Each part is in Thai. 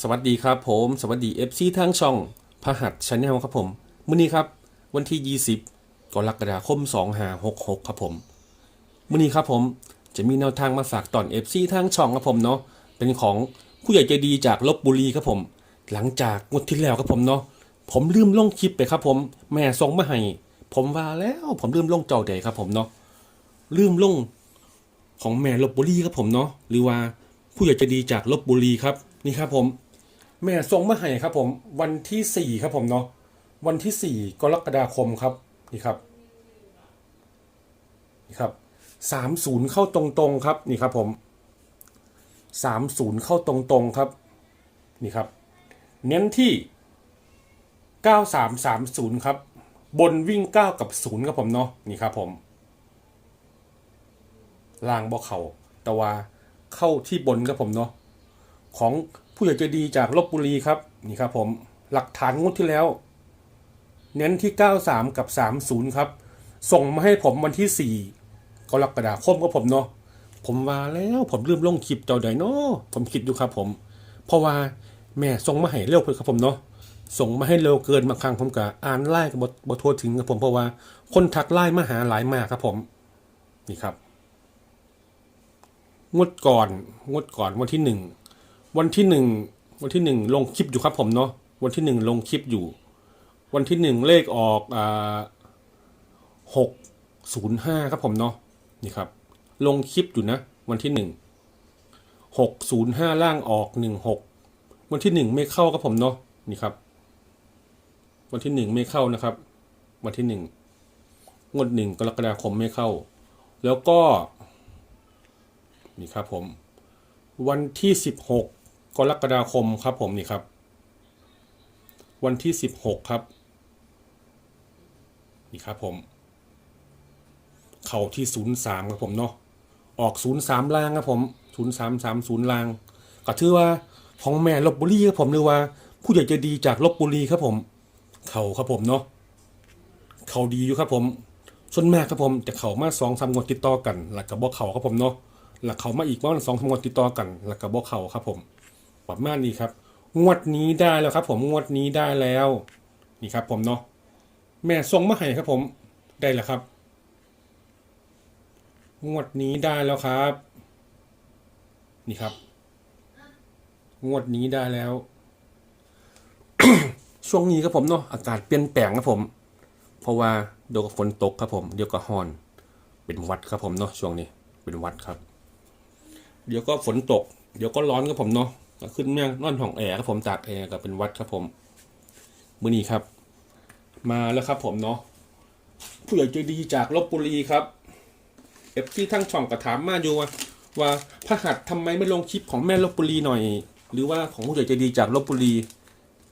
สวัสดีครับผม สวัสดี FC ทางช่องพหัสชาแนลครับผมมื้อนี้ครับวันที่ 20กรกฎาคม2566 ครับผมมื้อนี้ครับผมจะมีแนวทางมาฝากตอน FC ทางช่องครับผมเนาะเป็นของผู้ใหญ่ใจดีจากลบบุรีครับผม หลังจากงวดที่แล้วครับผมเนาะผมลืมลงคลิปไปครับผม แม่ส่งมาให้ผมว่าแล้วผมลืมลงเจ้าใดครับผมเนาะลืมลงของแม่ลบบุรีครับผมเนาะหรือว่าผู้ใหญ่ใจดีจากลบบุรีครับนี่ครับผม แม่ส่งมาให้ครับผมวันที่สี่ครับผมเนาะวันที่สี่กรกฎาคมครับนี่ครับนี่ครับสามศูนย์เข้าตรงๆครับนี่ครับผมสามศูนย์เข้าตรงๆครับนี่ครับ เน้นที่เก้าสามสามศูนย์ครับบนวิ่งเก้ากับศูนย์ครับผมเนาะนี่ครับผมล่างบ่เขาแต่ว่าเข้าที่บนครับผมเนาะของ ผู้ใหญ่ใจดีจากลบบุรีครับนี่ครับผมหลักฐานงวดที่แล้ว เน้นที่ 93 กับ 30 ครับ ส่งมาให้ผมวันที่ 4กรกฎาคมครับผมเนาะผมว่าแล้วผมลืมลงคลิปเจ้าใดเนาะผมคิดอยู่ครับผม เพราะว่าแม่ส่งมาให้เร็วเพิ่นครับผมเนาะส่งมาให้เร็วเกินบางครั้งผมก็อ่านไล่กับบบ่โทรถึงครับผมเพราะว่าคนทักไล่มาหาหลายมากครับผม นี่ครับงวดก่อนงวดก่อนวันที่หนึ่ง วันที่หนึ่งวันที่หนึ่งลงคลิปอยู่ครับผมเนาะวันที่หนึ่งลงคลิปอยู่ วันที่หนึ่งเลขออกอ่าหกศูนย์ห้าครับผมเนาะนี่ครับ ลงคลิปอยู่นะ วันที่หนึ่งหกศูนย์ห้าล่างออกหนึ่งหกวันที่หนึ่งไม่เข้าครับผมเนาะนี่ครับ วันที่หนึ่งไม่เข้านะครับ วันที่หนึ่งงวดหนึ่งกรกฎาคมไม่เข้า แล้วก็ นี่ครับผม วันที่16ก กรกฎาคมครับผมนี่ครับ วันที่ 16 ครับ นี่ครับผม เข่าที่ 03ครับผมเนาะออก 03ล่างครับผม0330ล่างก็ถือว่าของแม่ลบบุรีครับผมหรือว่า ผู้ใหญ่จะดีจากลบบุรีครับผม เข่าครับผมเนาะเข่าดีอยู่ครับผมส่วนมากครับผมจะเข่ามาสองสามงวดติดต่อกันแล้วก็บอกเข่าครับผมเนาะแล้วเข่ามาอีกว่าสองสามงวดติดต่อกันแล้วก็บอกเข่าครับผม ประมาณนี้ครับ งวดนี้ได้แล้วครับ ผมงวดนี้ได้แล้ว นี่ครับ ผมเนาะแม่ส่งมาให้ครับ ผมได้แล้วครับ งวดนี้ได้แล้วครับ นี่ครับ งวดนี้ได้แล้ว ช่วงนี้ครับผมเนาะอากาศเปลี่ยนแปลงครับผม เพราะว่าเดี๋ยวก็ฝนตกครับผมเดี๋ยวก็ฮอน เป็นวัดครับผมเนาะช่วงนี้ เป็นวัดครับ เดี๋ยวก็ฝนตก เดี๋ยวก็ร้อนครับผมเนาะ ก็ขึ้นเมี่ยงนอนห้องแอร์ครับผมตากแอร์ก็เป็นวัดครับผมมื้อนี้ครับ มาแล้วครับผมเนาะผู้ใหญ่ใจดีจากลบบุรีครับเอฟที่ทั้งช่องกระถามมาอยู่ว่าว่าพระหัสทำไมไม่ลงคลิปของแม่ลบบุรีหน่อย หรือว่าของผู้ใหญ่ใจดีจากลบบุรี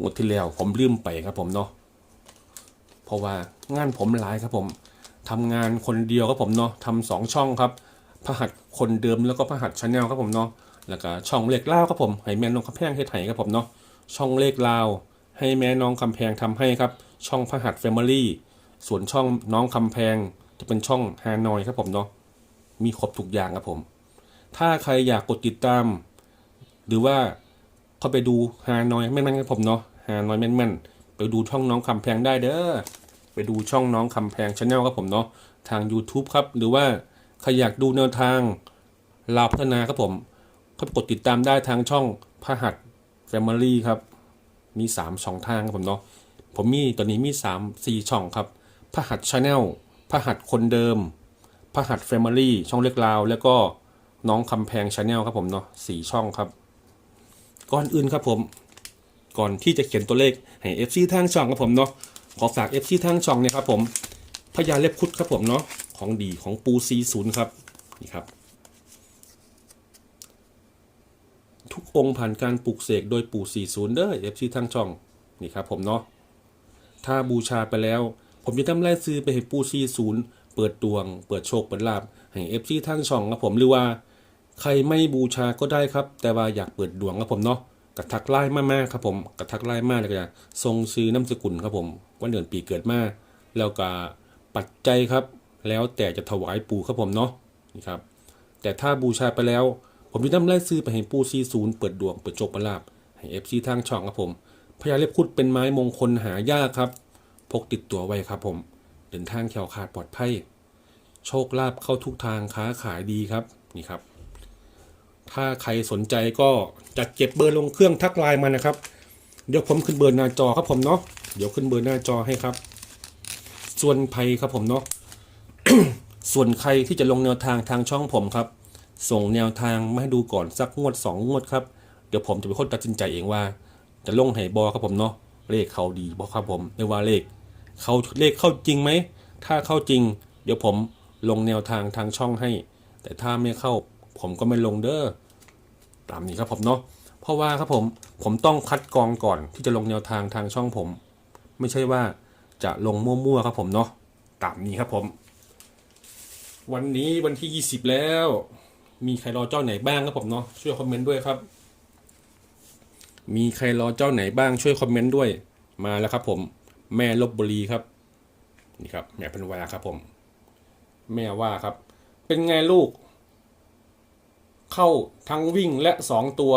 งวดที่แล้วผมลืมไปครับผมเนาะเพราะว่างานผมหลายครับผมทำงานคนเดียวครับผมเนาะทำสองช่องครับพระหัสคนเดิมแล้วก็พระหัสชาแนลครับผมเนาะ แล้วก็ช่องเลขเล่าครับผมให้แม่น้องคำแพงเฮ็ดไห้ครับผมเนาะช่องเลขลาวให้แม่น้องคำแพงทำให้ครับ ช่องพหัสแฟมิลี่ส่วนช่องน้องคำแพงจะเป็นช่องฮานอยครับผมเนาะมีครบทุกอย่างครับผม ถ้าใครอยากกดติดตาม หรือว่าเข้าไปดูฮานอยแม่นๆครับผมเนาะฮานอยแม่นๆไปดูช่องน้องคำแพงได้เด้อไปดูช่องน้องคำแพงชาแนลครับผมเนาะทาง YouTube ครับ หรือว่าใครอยากดูแนวทางลาวพัฒนาครับผม ก็กดติดตามได้ทางช่องพหัส Family ครับ มี 3 ช่องทางครับผมเนาะผมมีตอนนี้มี 3 4 ช่องครับพหัสชาแนลพหัสคนเดิมพหัส Family ช่องเล็กลาว แล้วก็น้องคำแพงชาแนลครับผมเนาะสี่ช่องครับ ก่อนอื่นครับผม ก่อนที่จะเขียนตัวเลขให้ FC ทางช่องครับผมเนาะขอฝาก FC ทางช่องเนี่ยครับผมพญาเล็บคุดครับผมเนาะของดีของปูซีศูนย์ครับนี่ครับ ทุก องค์ผ่านการปลูกเสกโดยปู่40เด้อ FC ทางช่องนี่ครับผมเนาะถ้าบูชาไปแล้ว ผมจะทำรายซื้อไปให้ปู่40เปิดดวง เปิดโชคเปิดลาบให้ FC ทางช่องครับผมหรือว่า ใครไม่บูชาก็ได้ครับ แต่ว่าอยากเปิดดวงครับผมเนาะกระทักไล่มากๆครับผมกระทักไล่มากเลยก็จะทรงซื้อน้ำสกุลครับผมวันเดือนปีเกิดมาแล้วก็ปัจจัยครับ แล้วแต่จะถวายปู่ครับผมเนาะนี่ครับแต่ถ้าบูชาไปแล้ว ผมจะนำไล่ซื้อไปให้ปู่40เปิดดวงเปิดโชคเปิดลาบให้เอฟซีทางช่องครับผมพญาเล็บคุดเป็นไม้มงคลหายากครับ พกติดตัวไว้ครับผม เดินทางแขวขาดปลอดภัย โชคลาภเข้าทุกทางค้าขายดีครับนี่ครับ ถ้าใครสนใจก็จัดเก็บเบอร์ลงเครื่องทักไลน์มานะครับ เดี๋ยวผมขึ้นเบอร์หน้าจอครับผมเนาะเดี๋ยวขึ้นเบอร์หน้าจอให้ครับ ส่วนภัยครับผมเนาะส่วนใครที่จะลงแนวทางทางช่องผมครับ ส่งแนวทางมาให้ดูก่อนสักงวดสองงวดครับ เดี๋ยวผมจะเป็นคนตัดสินใจเองว่า จะลงไหบอครับผมเนาะเลขเขาดีบอครับผมไม่ว่าเลขเขาเลขเข้าจริงไหมถ้าเข้าจริง เดี๋ยวผมลงแนวทางทางช่องให้ แต่ถ้าไม่เข้าผมก็ไม่ลงเด้อตามนี้ครับผมเนาะเพราะว่าครับผมผมต้องคัดกรองก่อนที่จะลงแนวทางทางช่องผม ไม่ใช่ว่าจะลงมั่วๆครับผมเนาะตามนี้ครับผม วันนี้วันที่ 20 แล้ว มีใครรอเจ้าไหนบ้างครับผมเนาะช่วยคอมเมนต์ด้วยครับ มีใครรอเจ้าไหนบ้างช่วยคอมเมนต์ด้วยมาแล้วครับ ผมแม่ลบบุรีครับ นี่ครับ แม่พันวาครับผม แม่ว่าครับ เป็นไงลูก เข้าทั้งวิ่งและสองตัว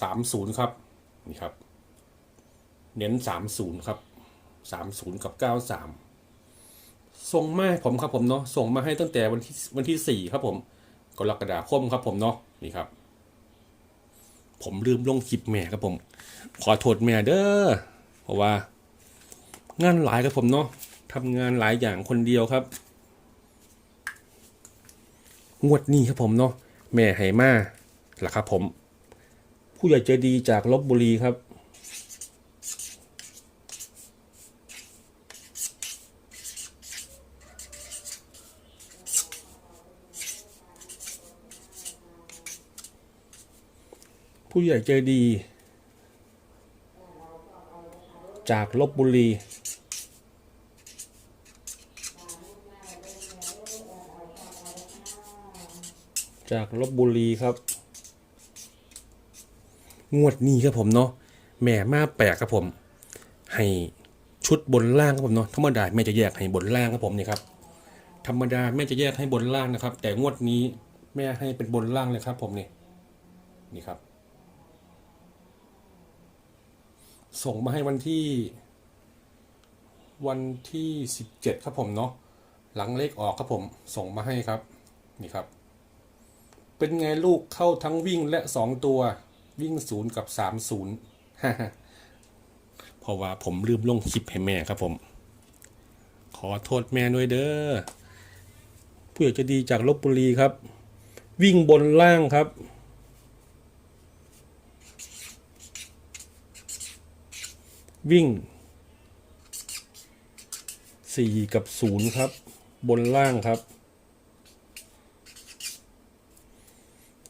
สามศูนย์ครับนี่ครับ เน้นสามศูนย์ครับสามศูนย์กับเก้าสามส่งมาให้ผมครับผมเนาะส่งมาให้ตั้งแต่วันที่วันที่สี่ครับผม กรกฎาคมครับผมเนาะนี่ครับ ผมลืมลงคลิปแม่ครับผม ขอโทษแม่เด้อเพราะว่า งานหลายครับผมเนาะทำงานหลายอย่างคนเดียวครับงวดนี้ครับผมเนาะแม่ไหมาล่ะครับผม ผู้ใหญ่ใจดีจากลบบุรีครับ ผู้ใหญ่ใจดี จากลบบุรี จากลบบุรีครับ งวดนี้ครับผมเนาะแม่มาแปลกครับผม ให้ชุดบนล่างครับผมเนาะธรรมดาแม่จะแยกให้บนล่างครับผมเนี่ยครับธรรมดาแม่จะแยกให้บนล่างนะครับ แต่งวดนี้แม่ให้เป็นบนล่างเลยครับผมนี่นี่ครับ ส่งมาให้วันที่ วันที่สิบเจ็ดครับผมเนาะหลังเลขออกครับผม ส่งมาให้ครับ นี่ครับ เป็นไงลูกเข้าทั้งวิ่งและสองตัว วิ่งศูนย์กับสามศูนย์เพราะว่าผมลืมลงคลิปให้แม่ครับผม ขอโทษแม่ด้วยเด้อผู้ใหญ่จะดีจากลบบุรีครับ วิ่งบนล่างครับ วิ่งสี่กับศูนย์ครับ บนล่างครับ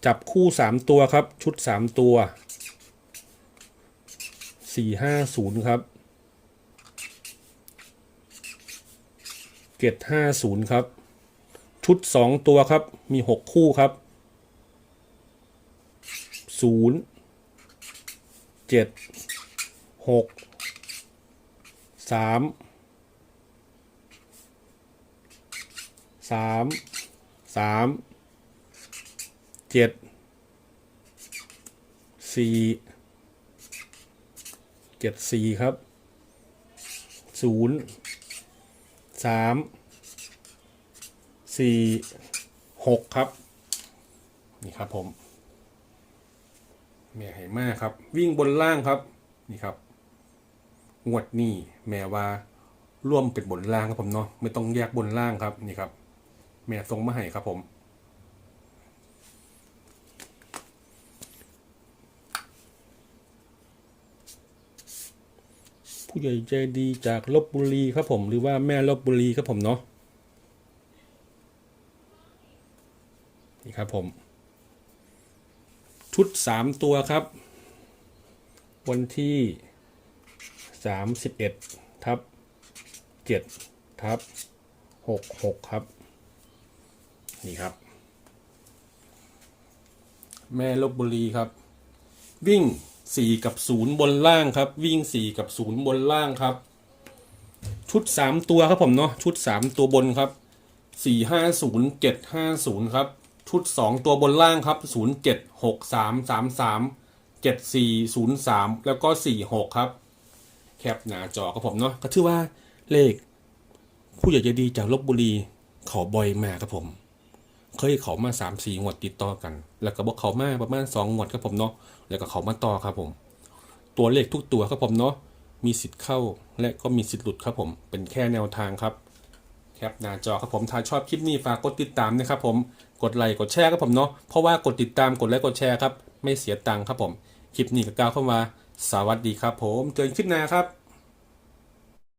จับคู่สามตัวครับ ชุดสามตัวสี่ห้าศูนย์ครับเกตห้าศูนย์ครับ ชุดสองตัวครับมีหกคู่ครับศูนย์เจ็ดหก สามสามสามเจ็ดสี่เจ็ดสี่ครับศูนย์สามสี่หกครับ นี่ครับผมแม่ให้มากครับ วิ่งบนล่างครับ นี่ครับ งวดนี้แม่ว่าร่วมเป็นบนล่างครับผมเนาะไม่ต้องแยกบนล่างครับนี่ครับ แม่ทรงมาให้ครับผม ผู้ใหญ่ใจดีจากลบบุรีครับผมหรือว่าแม่ลบบุรีครับผมเนาะนี่ครับผม ชุดสามตัวครับ วันที่ สามสิบเอ็ดทับเจ็ดทับหกหกครับ นี่ครับ แม่ลบบุรีครับ วิ่งสี่กับศูนย์บนล่างครับ วิ่งสี่กับศูนย์บนล่างครับ ชุดสามตัวครับผมเนาะชุดสามตัวบนครับสี่ห้าศูนย์เจ็ดห้าศูนย์ครับ ชุดสองตัวบนล่างครับศูนย์เจ็ดหกสามสามสามเจ็ดสี่ศูนย์สามแล้วก็สี่หกครับ แคปหน้าจอครับผมเนาะก็ถือว่าเลขผู้ใหญ่ใจดีจากลบบุรีเขาบ่อยมากครับผม เคยเขามาสามสี่งวดติดต่อกัน แล้วก็บอกเขามาประมาณสองงวดครับผมเนาะแล้วก็เขามาต่อครับผม ตัวเลขทุกตัวครับผมเนาะมีสิทธิ์เข้าและก็มีสิทธิ์หลุดครับผม เป็นแค่แนวทางครับแคปหน้าจอครับผมถ้าชอบคลิปนี้ฝากกดติดตามนะครับผมกดไลค์กดแชร์ครับผมเนาะเพราะว่ากดติดตามกดไลค์กดแชร์ครับไม่เสียตังค์ครับผมคลิปนี้ก็กล่าวเข้ามา สวัสดีครับผม เจอกันคลิปหน้าครับ